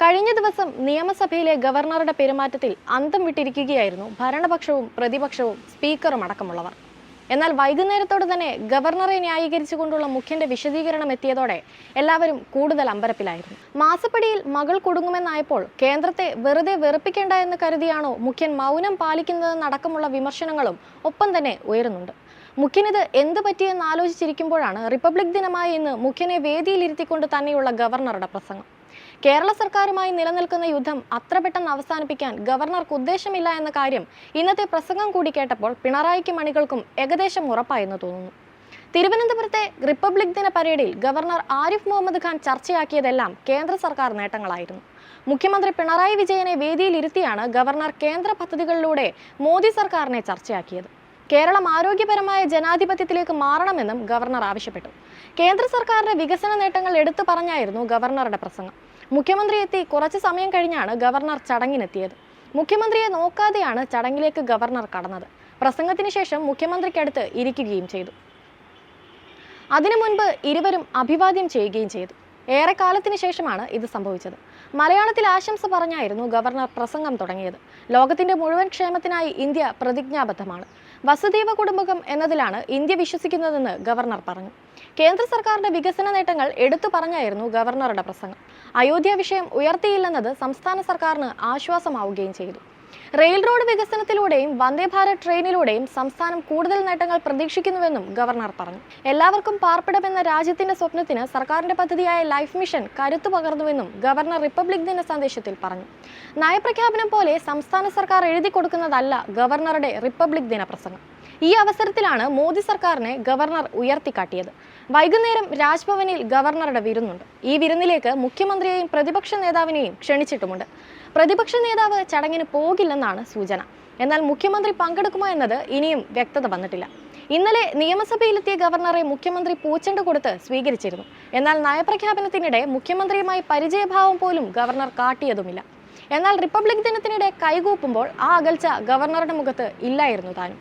കഴിഞ്ഞ ദിവസം നിയമസഭയിലെ ഗവർണറുടെ പെരുമാറ്റത്തിൽ അന്തം വിട്ടിരിക്കുകയായിരുന്നു ഭരണപക്ഷവും പ്രതിപക്ഷവും സ്പീക്കറും അടക്കമുള്ളവർ. എന്നാൽ വൈകുന്നേരത്തോടെ തന്നെ ഗവർണറെ ന്യായീകരിച്ചുകൊണ്ടുള്ള മുഖ്യന്റെ വിശദീകരണം എത്തിയതോടെ എല്ലാവരും കൂടുതൽ അമ്പരപ്പിലായിരുന്നു. മാസപ്പടിയിൽ മകൾ കുടുങ്ങുമെന്നായപ്പോൾ കേന്ദ്രത്തെ വെറുതെ വെറുപ്പിക്കേണ്ട എന്ന് കരുതിയാണോ മുഖ്യൻ മൗനം പാലിക്കുന്നതെന്നടക്കമുള്ള വിമർശനങ്ങളും ഒപ്പം തന്നെ ഉയരുന്നുണ്ട്. മുഖ്യനിത് എന്ത് പറ്റിയെന്ന് ആലോചിച്ചിരിക്കുമ്പോഴാണ് റിപ്പബ്ലിക് ദിനമായി ഇന്ന് മുഖ്യനെ വേദിയിലിരുത്തിക്കൊണ്ട് തന്നെയുള്ള ഗവർണറുടെ പ്രസംഗം. കേരള സർക്കാരുമായി നിലനിൽക്കുന്ന യുദ്ധം അത്ര പെട്ടെന്ന് അവസാനിപ്പിക്കാൻ ഗവർണർക്ക് ഉദ്ദേശമില്ല എന്ന കാര്യം ഇന്നത്തെ പ്രസംഗം കൂടി കേട്ടപ്പോൾ പിണറായിക്കും മണികൾക്കും ഏകദേശം ഉറപ്പായെന്ന് തോന്നുന്നു. തിരുവനന്തപുരത്തെ റിപ്പബ്ലിക് ദിന പരേഡിൽ ഗവർണർ ആരിഫ് മുഹമ്മദ് ഖാൻ ചർച്ചയാക്കിയതെല്ലാം കേന്ദ്ര സർക്കാർ നേട്ടങ്ങളായിരുന്നു. മുഖ്യമന്ത്രി പിണറായി വിജയനെ വേദിയിലിരുത്തിയാണ് ഗവർണർ കേന്ദ്ര പദ്ധതികളിലൂടെ മോദി സർക്കാരിനെ ചർച്ചയാക്കിയത്. കേരളം ആരോഗ്യപരമായ ജനാധിപത്യത്തിലേക്ക് മാറണമെന്നും ഗവർണർ ആവശ്യപ്പെട്ടു. കേന്ദ്ര സർക്കാരിന്റെ വികസന നേട്ടങ്ങൾ എടുത്തു പറഞ്ഞായിരുന്നു ഗവർണറുടെ പ്രസംഗം. മുഖ്യമന്ത്രി എത്തി കുറച്ച് സമയം കഴിഞ്ഞാണ് ഗവർണർ ചടങ്ങിനെത്തിയത്. മുഖ്യമന്ത്രിയെ നോക്കാതെയാണ് ചടങ്ങിലേക്ക് ഗവർണർ കടന്നത്. പ്രസംഗത്തിന് ശേഷം മുഖ്യമന്ത്രിക്കടുത്ത് ഇരിക്കുകയും ചെയ്തു. അതിനു മുൻപ് ഇരുവരും അഭിവാദ്യം ചെയ്യുകയും ചെയ്തു. ഏറെക്കാലത്തിന് ശേഷമാണ് ഇത് സംഭവിച്ചത്. മലയാളത്തിൽ ആശംസ പറഞ്ഞായിരുന്നു ഗവർണർ പ്രസംഗം തുടങ്ങിയത്. ലോകത്തിന്റെ മുഴുവൻ ക്ഷേമത്തിനായി ഇന്ത്യ പ്രതിജ്ഞാബദ്ധമാണ്. വസുദൈവ കുടുംബകം എന്നതിലാണ് ഇന്ത്യ വിശ്വസിക്കുന്നതെന്ന് ഗവർണർ പറഞ്ഞു. കേന്ദ്ര സർക്കാരിന്റെ വികസന നേട്ടങ്ങൾ എടുത്തു പറഞ്ഞായിരുന്നു ഗവർണറുടെ പ്രസംഗം. അയോധ്യ വിഷയം ഉയർത്തിയില്ലെന്നത് സംസ്ഥാന സർക്കാരിന് ആശ്വാസമാവുകയും ചെയ്തു. റെയിൽ റോഡ് വികസനത്തിലൂടെയും വന്ദേ ഭാരത് ട്രെയിനിലൂടെയും സംസ്ഥാനം കൂടുതൽ നേട്ടങ്ങൾ പ്രതീക്ഷിക്കുന്നുവെന്നും ഗവർണർ പറഞ്ഞു. എല്ലാവർക്കും പാർപ്പിടമെന്ന രാജ്യത്തിന്റെ സ്വപ്നത്തിന് സർക്കാരിന്റെ പദ്ധതിയായ ലൈഫ് മിഷൻ കരുത്തു പകർന്നുവെന്നും ഗവർണർ റിപ്പബ്ലിക് ദിന സന്ദേശത്തിൽ പറഞ്ഞു. നയപ്രഖ്യാപനം പോലെ സംസ്ഥാന സർക്കാർ എഴുതി കൊടുക്കുന്നതല്ല ഗവർണറുടെ റിപ്പബ്ലിക് ദിന പ്രസംഗം. ഈ അവസരത്തിലാണ് മോദി സർക്കാരിനെ ഗവർണർ ഉയർത്തിക്കാട്ടിയത്. വൈകുന്നേരം രാജ്ഭവനിൽ ഗവർണറുടെ വിരുന്നുണ്ട്. ഈ വിരുന്നിലേക്ക് മുഖ്യമന്ത്രിയെയും പ്രതിപക്ഷ നേതാവിനെയും ക്ഷണിച്ചിട്ടുമുണ്ട്. പ്രതിപക്ഷ നേതാവ് ചടങ്ങിന് പോകില്ലെന്നാണ് സൂചന. എന്നാൽ മുഖ്യമന്ത്രി പങ്കെടുക്കുമോ എന്നത് ഇനിയും വ്യക്തത വന്നിട്ടില്ല. ഇന്നലെ നിയമസഭയിലെത്തിയ ഗവർണറെ മുഖ്യമന്ത്രി പൂച്ചെണ്ട് കൊടുത്ത് സ്വീകരിച്ചിരുന്നു. എന്നാൽ നയപ്രഖ്യാപനത്തിനിടെ മുഖ്യമന്ത്രിയുമായി പരിചയഭാവം പോലും ഗവർണർ കാട്ടിയതുമില്ല. എന്നാൽ റിപ്പബ്ലിക് ദിനത്തിനിടെ കൈകൂപ്പുമ്പോൾ ആ അകൽച്ച ഗവർണറുടെ മുഖത്ത് ഇല്ലായിരുന്നു താനും.